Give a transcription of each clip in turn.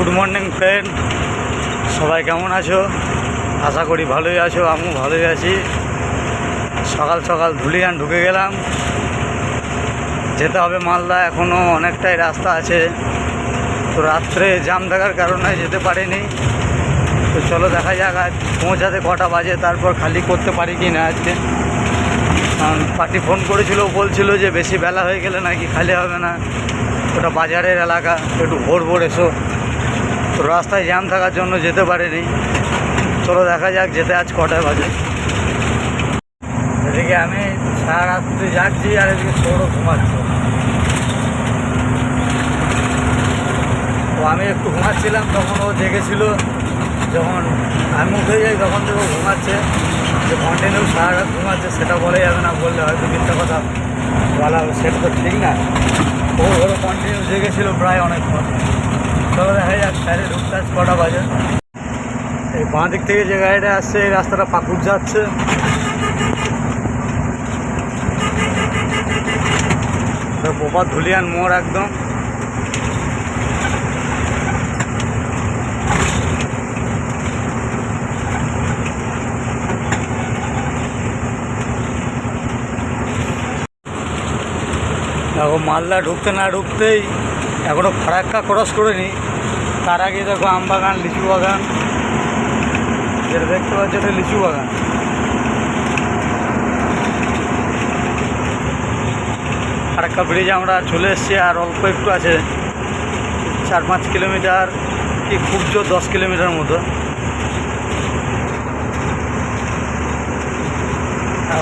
Good morning friend সবাই কেমন আছো? আশা করি ভালোই আছো, আমিও ভালোই আছি। সকাল সকাল ধুলিয়ান ঢুকে গেলাম। যেতে হবে মালদা এখনও অনেকটাই রাস্তা আছে। তো রাত্রে জাম থাকার কারণে যেতে পারিনি। তো চলো দেখা যাক, আজ পৌঁছাতে কটা বাজে, তারপর খালি করতে পারি কি না আজকে। কারণ পার্টি ফোন করেছিল বলছিল যে বেশি বেলা হয়ে গেলে নাকি খালি হবে না। ওটা বাজারের এলাকা, একটু ভোর ভোর এসো। রাস্তায় জ্যাম থাকার জন্য যেতে পারিনি। চলো দেখা যাক যেতে আজ কটায় বাজে। এদিকে আমি সারা রাত্রি যাচ্ছি আর এদিকে সৌরভ ঘুমাচ্ছে। তো আমি একটু ঘুমাচ্ছিলাম, তখন ও জেগেছিল। যখন আমি উঠে যাই, তখন থেকে ঘুমাচ্ছে। যে কন্টিনিউ সারা রাত ঘুমাচ্ছে, সেটা বলে যাবে না, বললে হয়তো মিথ্যা কথা বলা সেটা তো ঠিক না। ও ধরো কন্টিনিউ জেগেছিল প্রায় অনেকক্ষণ। চলো দেখা যাক স্যারে ঢুকতে আজ কটা বাজে। এই বাঁ দিক থেকে যে গাড়িটা আসছে, এই রাস্তাটা পাকুড় যাচ্ছে। প্রপাত ধুলিয়ান মোড় একদম। দেখো, মালদা ঢুকতে না ঢুকতেই এখনও ফারাক্কা ক্রস করিনি। তার আগে দেখো আম বাগান, লিচু বাগান। যেটা দেখতে পাচ্ছ এটা লিচু বাগান। ফারাক্কা ব্রিজে আমরা চলে এসেছি আর অল্প একটু আছে। চার পাঁচ কিলোমিটার, কি খুব জোর দশ কিলোমিটার মতো।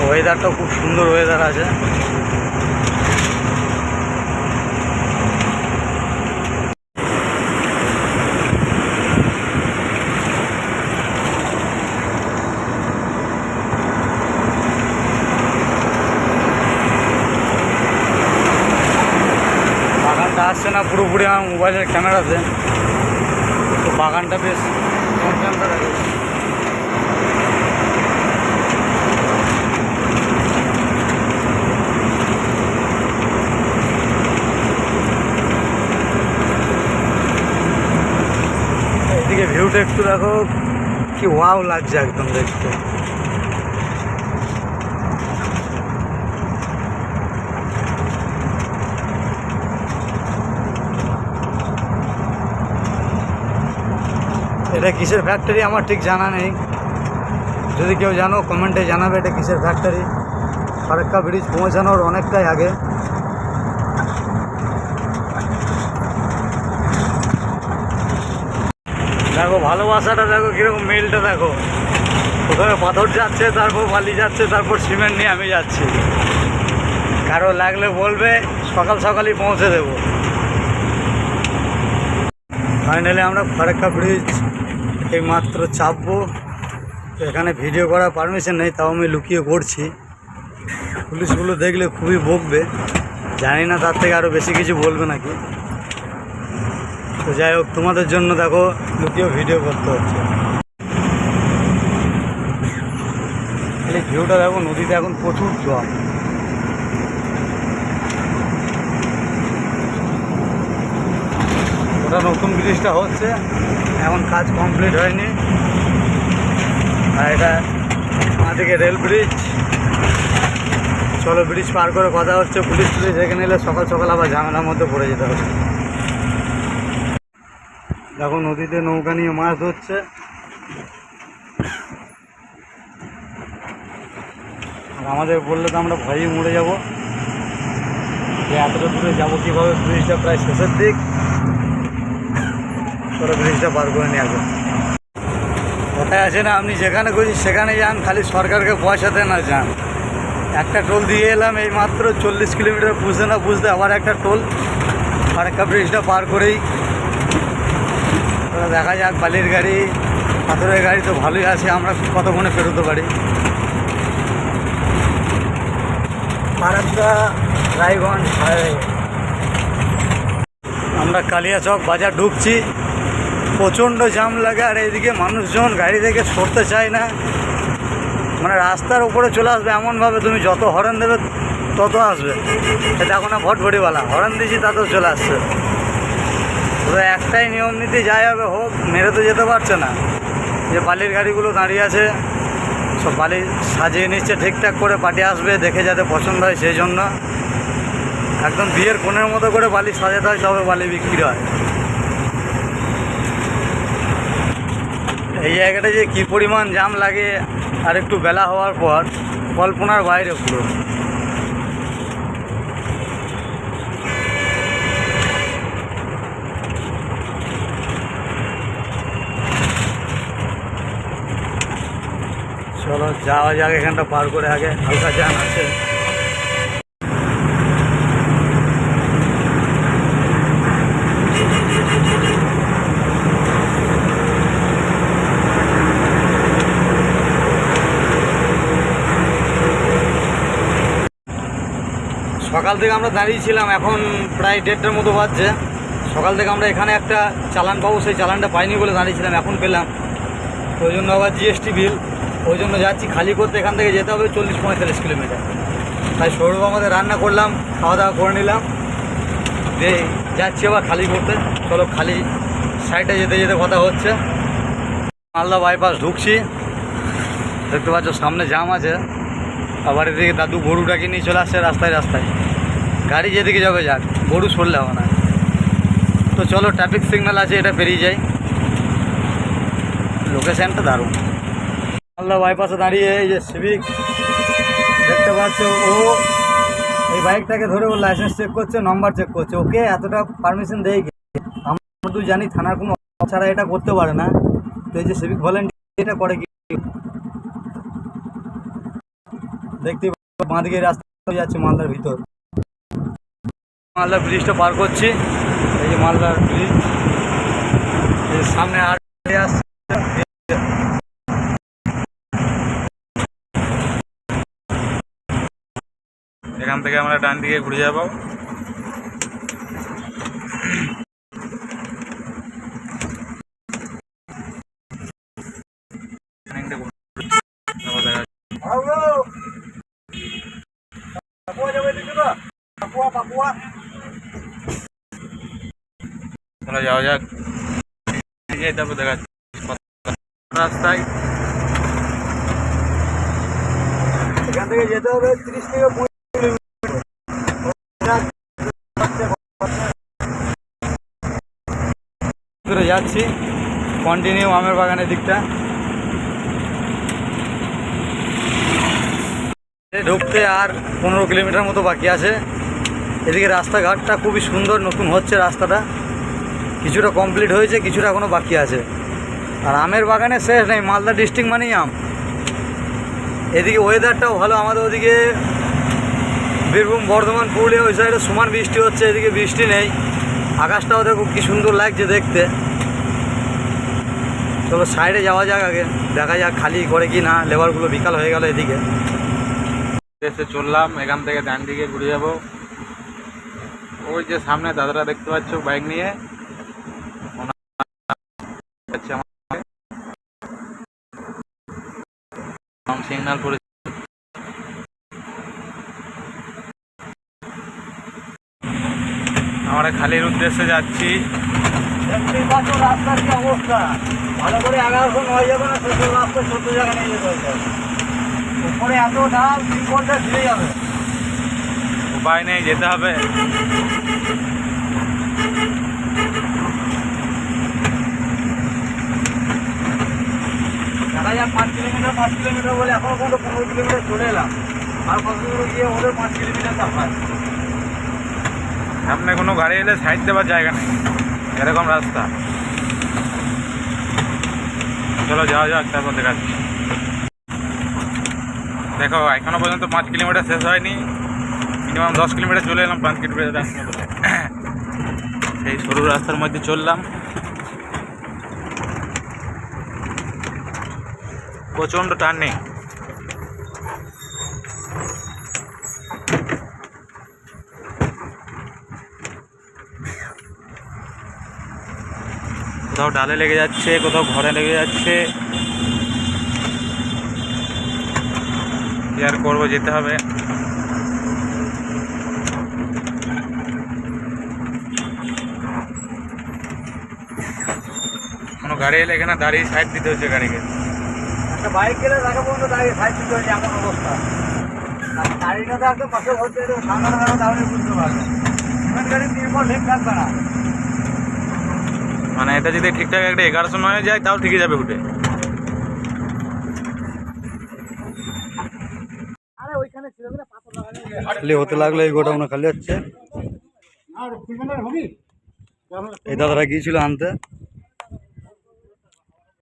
ওয়েদারটাও খুব সুন্দর ওয়েদার আছে বাগানটা পুরোপুরি আমার মোবাইলের ক্যামেরাতে তো বাগানটা বেশ এদিকে ভিউটা একটু দেখো, কি ওয়াও লাগছে একদম দেখতে। এটা কিসের ফ্যাক্টরি আমার ঠিক জানা নেই। যদি কেউ জানো কমেন্টে জানাবে এটা কিসের ফ্যাক্টরি ফারাক্কা ব্রিজ পৌঁছানোর অনেকটাই আগে। দেখো, ভালোবাসাটা দেখো, কীরকম মেলটা দেখো। প্রথমে পাথর যাচ্ছে, তারপর বালি যাচ্ছে, তারপর সিমেন্ট নিয়ে আমি যাচ্ছি। কারও লাগলে বলবে, সকাল সকালই পৌঁছে দেবো। ফাইনালি আমরা ফারাক্কা ব্রিজ এই মাত্র চাপবো এখানে ভিডিও করার পারমিশন নেই, তাও আমি লুকিয়ে করছি পুলিশগুলো দেখলে খুবই বকবে। জানি না তার থেকে আরও বেশি কিছু বলবে নাকি। তো যাই হোক, তোমাদের জন্য দেখো, লুকিয়েও ভিডিও করতে হচ্ছে। ভিউটা দেখো, নদীতে এখন প্রচুর জল। ওটা নতুন ব্রিজটা হচ্ছে, এখন কাজ কমপ্লিট হয়নি। আর এটা আমাদেরকে রেল ব্রিজ চলো ব্রিজ পার করে কথা হচ্ছে, পুলিশ পুলিশ এখানে এলে সকাল সকাল আবার ঝামেলার মধ্যে পড়ে যেতে হবে। দেখো নদীতে নৌকা নিয়ে মাছ ধরছে। আর আমাদের বললে তো আমরা ভয়েই মরে যাব। যে এতটা দূরে যাব কীভাবে? ব্রিজটা প্রায় শেষের দিক। পুরো ব্রিজটা পার করে নিয়ে আসবেন ওটাই আছে না আপনি? যেখানে খুঁজি সেখানে যান, খালি সরকারকে পয়সাতে না যান। একটা টোল দিয়ে এলাম, এই মাত্র চল্লিশ কিলোমিটার বুঝতে না বুঝতে আবার একটা টোল। ফারাক্কা ব্রিজটা পার করেই। দেখা যাক, বালির গাড়ি, পাথরের গাড়ি তো ভালোই আছে, আমরা কতক্ষণে ফেরোতে পারি। ফারাক্কা রায়গঞ্জ আমরা কালিয়াচক বাজার ঢুকছি। প্রচণ্ড জাম লাগে আর এইদিকে মানুষজন গাড়ি থেকে সরতে চায় না। মানে রাস্তার উপরে চলে আসবে এমনভাবে তুমি যত হরেন দেবে তত আসবে। এটা এখন ভটভটিওয়ালা, হরেন দিয়েছি তাতেও চলে আসছে। তবে একটাই নিয়ম নীতি যাই হবে হোক, মেরে তো যেতে পারছে না। যে বালির গাড়িগুলো দাঁড়িয়ে আছে, সব বালি সাজিয়ে নিচ্ছে, ঠিকঠাক করে পার্টি আসবে, দেখে যাতে পছন্দ হয় সেই জন্য। একদম বিয়ের কোণের মতো করে বালি সাজাতে হয় তবে বালি বিক্রি হয়। এই জায়গাটা যে কী পরিমাণ জাম লাগে আর একটু বেলা হওয়ার পর কল্পনার বাইরে পুরো। চলো যাওয়া যাক, এখানটা পার করে আগে, হালকা জ্যাম আছে। সকাল থেকে আমরা দাঁড়িয়েছিলাম এখন প্রায় দেড়টার মতো বাজছে। সকাল থেকে আমরা এখানে একটা চালান পাবো, সেই চালানটা পাইনি বলে দাঁড়িয়েছিলাম এখন পেলাম। ওই জন্য আবার জিএসটি বিল ওই জন্য যাচ্ছি খালি করতে, এখান থেকে যেতে হবে চল্লিশ পঁয়তাল্লিশ কিলোমিটার। তাই সৌরভ আমাদের রান্না করলাম, খাওয়া দাওয়া করে নিলাম। দিয়ে যাচ্ছি আবার খালি করতে। চলো খালি সাইডে যেতে যেতে কথা হচ্ছে। মালদা বাইপাস ঢুকছি। দেখতে পাচ্ছ সামনে জাম আছে। আবার এদিকে দাদু গরু গরুটাকে নিয়ে চলে আসছে রাস্তায় রাস্তায়। গাড়ি যেদিকে যাবে যাক, গরু সরলে হবে না। তো চলো ট্রাফিক সিগন্যাল আছে, এটা পেরিয়ে যাই। লোকেশানটা দারুণ। মালদা বাইপাসে দাঁড়িয়ে, এই যে সিভিক দেখতে পাচ্ছ ও এই বাইকটাকে ধরে ও লাইসেন্স চেক করছে নম্বর চেক করছে। ওকে এতটা পারমিশন দেয় আমরা তো জানি থানার কোনো ছাড়া এটা করতে পারে না। তো এই যে সিভিক ভলেন্টিয়ার এটা করে কি? দেখতে বাঁদিকে রাস্তা যাচ্ছে মালদার ভিতর। মালদার ব্রিজটা পার করছি। এই যে মালদার ব্রিজ। সামনে আর এখান থেকে আমরা ডান দিকে ঘুরে যাব। চলো যাওয়া যাক। তারপর দেখা। রাস্তায়। এখান থেকে যেতে হবে যাচ্ছি। কন্টিনিউ আমের বাগানের দিকটা। ঢুকতে আর পনেরো কিলোমিটার মতো বাকি আছে। এদিকে রাস্তাঘাটটা খুবই সুন্দর, নতুন হচ্ছে রাস্তাটা। কিছুটা কমপ্লিট হয়েছে, কিছুটা এখনও বাকি আছে। আর আমের বাগানে শেষ নেই, মালদা ডিস্ট্রিক্ট মানেই আম। এদিকে ওয়েদারটাও ভালো, আমাদের ওদিকে বীরভূম, বর্ধমান, পুরুলিয়া, ওই সাইডে সমান বৃষ্টি হচ্ছে, এদিকে বৃষ্টি নেই। আকাশটাও দেখো কি সুন্দর লাগছে দেখতে। চলো সাইডে যাওয়া যাক আগে, দেখা যাক খালি করে কি না লেবারগুলো বিকাল হয়ে গেল এদিকে। এসে চললাম, এখান থেকে ডান দিকে ঘুরে যাব। ওই যে সামনে দাদারা দেখতে পাচ্ছ বাইক নিয়ে। সিগনাল পড়ে আমরা খালির উদ্দেশ্যে যাচ্ছি। রাস্তার কি অবস্থা ভালো করে যাবে না জায়গা নিয়ে যেতে যাবে উপায় নেই, যেতে হবে। দেখা যাক পাঁচ কিলোমিটার পাঁচ কিলোমিটার বলে এখনও পর্যন্ত পনেরো কিলোমিটার চলে এলাম। আর কত দূর গিয়ে ওদের পাঁচ কিলোমিটার তাপায় সামনে কোনো গাড়ি এলে সাইড দেওয়ার জায়গা নেই। এরকম রাস্তা। চলো যাওয়া যাক তারপর দেখাচ্ছি। দেখো এখনও পর্যন্ত পাঁচ কিলোমিটার শেষ হয়নি। মিনিমাম দশ কিলোমিটার চলে এলাম পাঁচ কিলোমিটার সেই সরু রাস্তার মধ্যে চললাম। প্রচণ্ড টার্নিং কোথাও ডালে লেগে যাচ্ছে, কোথাও ঘরে লেগে যাচ্ছে। কি আর করব, যেতে হবে। কোনো গাড়ি এলে এখানে দাঁড়িয়ে সাইড দিতে হচ্ছে গাড়িকে। একটা বাইক গেলে তাকে পর্যন্ত দাঁড়িয়ে সাইড দিতে হচ্ছে এমন অবস্থা। আর গাড়িটা তো একদম পাশে সামনে দাঁড়া তাহলে বুঝতে পারবে। গাড়ি পর লেগ থাকবে না মানে এটা যদি ঠিকঠাক একটা এগারোশো নয় যায় তাও ঠিকই যাবে উঠে আরে ওইখানে ছিল না পাথর লাগানো খালি হতে লাগল এই গোডাউনে খালি হচ্ছে। এই দাদারা গিয়েছিল আনতে।